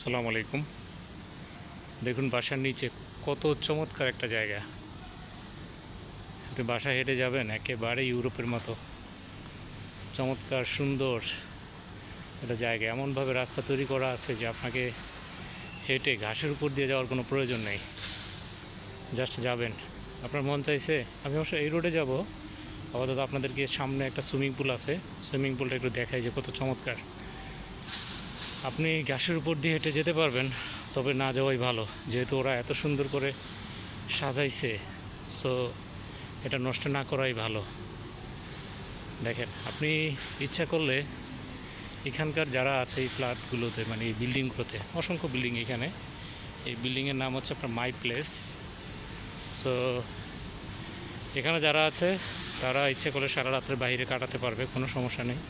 সালাম আলাইকুম। দেখুন, বাসার নিচে কত চমৎকার একটা জায়গা। আপনি বাসা হেঁটে যাবেন, একেবারে ইউরোপের মতো। চমৎকার, সুন্দর একটা জায়গা। এমনভাবে রাস্তা তৈরি করা আছে যে আপনাকে হেঁটে ঘাসের উপর দিয়ে যাওয়ার কোনো প্রয়োজন নেই। জাস্ট যাবেন। আপনার মন চাইছে, আমি অবশ্য এই রোডে যাব। আপাতত আপনাদেরকে সামনে একটা সুইমিং পুল আছে। সুইমিং পুলটা একটু দেখাই যে কত চমৎকার। আপনি গ্যাসের উপর দিয়ে হেঁটে যেতে পারবেন, তবে না যাওয়াই ভালো। যেহেতু ওরা এত সুন্দর করে সাজাইছে সো এটা নষ্ট না করাই ভালো। দেখেন, আপনি ইচ্ছা করলে এখানকার যারা আছে এই ফ্ল্যাটগুলোতে মানে এই বিল্ডিংগুলোতে, অসংখ্য বিল্ডিং এখানে। এই বিল্ডিংয়ের নাম হচ্ছে আপনার মাই প্লেস। সো এখানে যারা আছে, তারা ইচ্ছে করলে সারা রাত্রে বাইরে কাটাতে পারবে, কোনো সমস্যা নেই।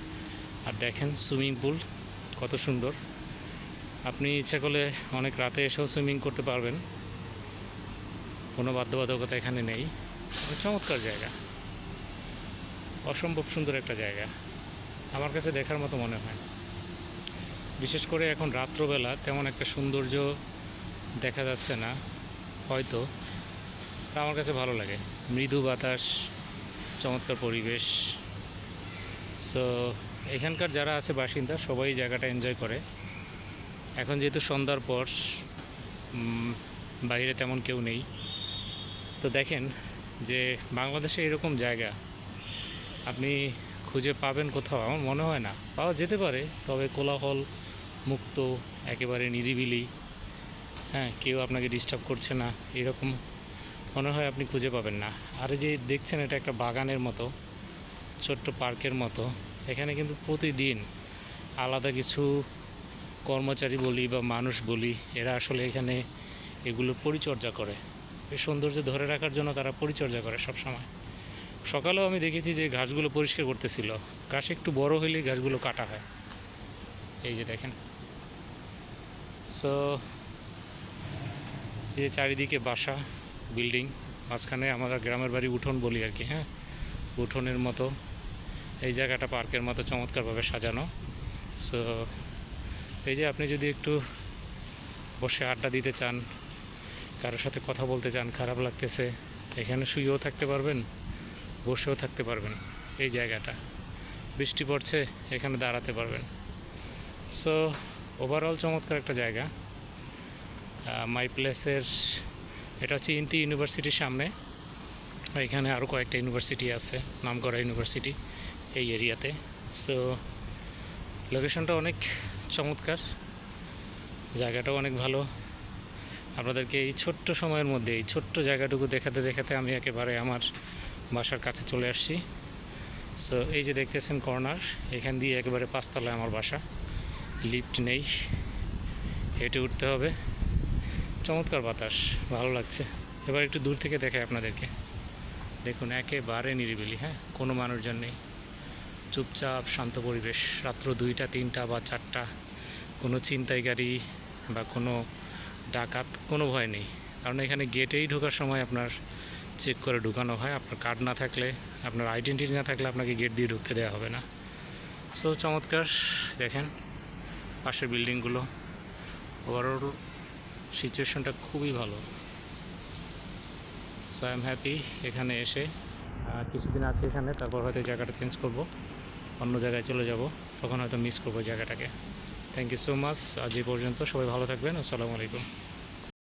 আর দেখেন, সুইমিং পুল। কত সুন্দর। আপনি ইচ্ছা করলে অনেক রাতে এসেও সুইমিং করতে পারবেন। কোনো বাধ্যবাধকতা এখানে নেই। চমৎকার জায়গা। অসম্ভব সুন্দর একটা জায়গা। আমার কাছে দেখার মতো মনে হয়। বিশেষ করে এখন রাত্রবেলা তেমন একটা সৌন্দর্য দেখা যাচ্ছে না। হয়তো। আমার কাছে ভালো লাগে। মৃদু বাতাস, চমৎকার পরিবেশ। সো এখানকার যারা আছে বাসিন্দা, সবাই জায়গাটা এনজয় করে। এখন যেহেতু সন্ধ্যার পর বাইরে তেমন কেউ নেই। তো দেখেন যে বাংলাদেশে এরকম জায়গা, আপনি খুঁজে পাবেন কোথাও, আমার মনে হয় না। পাওয়া যেতে পারে, তবে কোলাহল মুক্ত, একেবারে নিরিবিলি। হ্যাঁ কেউ আপনাকে ডিস্টার্ব করছে না, এরকম মনে হয় আপনি খুঁজে পাবেন না। আর যে দেখছেন, এটা একটা বাগানের মতো। ছোট্ট পার্কের মতো। এখানে কিন্তু প্রতিদিন আলাদা কিছু কর্মচারী বলি বা মানুষ বলি, এরা আসলে এখানে এগুলো পরিচর্যা করে। এই সৌন্দর্য ধরে রাখার জন্য তারা পরিচর্যা করে সব সময় সকালেও আমি দেখেছি যে ঘাসগুলো পরিষ্কার করতেছিল। ঘাস একটু বড় হইলেই ঘাসগুলো কাটা হয়। এই যে দেখেন। সো এই যে চারিদিকে বাসা, বিল্ডিং, মাঝখানে আমরা গ্রামের বাড়ি উঠোন বলি আর কি হ্যাঁ? উঠোনের মতো। এই জায়গাটা পার্কের মতো চমৎকারভাবে সাজানো। সো এই যে আপনি যদি একটু বসে আড্ডা দিতে চান, কারোর সাথে কথা বলতে চান, খারাপ লাগতেছে, এখানে শুয়েও থাকতে পারবেন, বসেও থাকতে পারবেন এই জায়গাটা। বৃষ্টি পড়ছে, এখানে দাঁড়াতে পারবেন। সো ওভারঅল চমৎকার একটা জায়গা। মাই প্লেসের এটা হচ্ছে ইন্তি ইউনিভার্সিটির সামনে। এখানে আরও কয়েকটা ইউনিভার্সিটি আছে, নামকরা ইউনিভার্সিটি। এই এরিয়াতে। সো লোকেশনটা অনেক চমৎকার। জায়গাটাও অনেক ভালো। আপনাদেরকে এই ছোট্ট সময়ের মধ্যে, এই ছোট্ট জায়গাটুকু দেখাতে দেখাতে আমি একেবারে আমার বাসার কাছে চলে আসছি। সো এই যে দেখতেছেন কর্নার, এখান দিয়ে একেবারে পাঁচতলায় আমার বাসা। লিফট নেই। হেঁটে উঠতে হবে। চমৎকার বাতাস, ভালো লাগছে। এবার একটু দূর থেকে দেখাই আপনাদেরকে। দেখুন, একেবারে নিরিবিলি হ্যাঁ? কোনো মানুষজন নেই। চুপচাপ, শান্ত পরিবেশ। রাত্র দুইটা, তিনটা বা চারটা। কোনো ছিনতাইকারী বা কোনো ডাকাত, কোনো ভয় নেই। কারণ এখানে গেটেই ঢোকার সময় আপনার চেক করে ঢুকানো হয়। আপনার কার্ড না থাকলে, আপনার আইডেন্টিটি না থাকলে আপনাকে গেট দিয়ে ঢুকতে দেওয়া হবে না। সো, চমৎকার। দেখেন, পাশের বিল্ডিংগুলো। ওভারঅল সিচুয়েশনটা খুবই ভালো। সো, আই এম হ্যাপি এখানে এসে। কিছুদিন আছে এখানে, তারপর হয়তো জায়গাটা চেঞ্জ করব। অন্য জায়গায় চলে যাব, তখন হয়তো মিস করব জায়গাটাকে। থ্যাংক ইউ সো মাচ আজ এই পর্যন্ত। সবাই ভালো থাকবেন। আসসালামু আলাইকুম।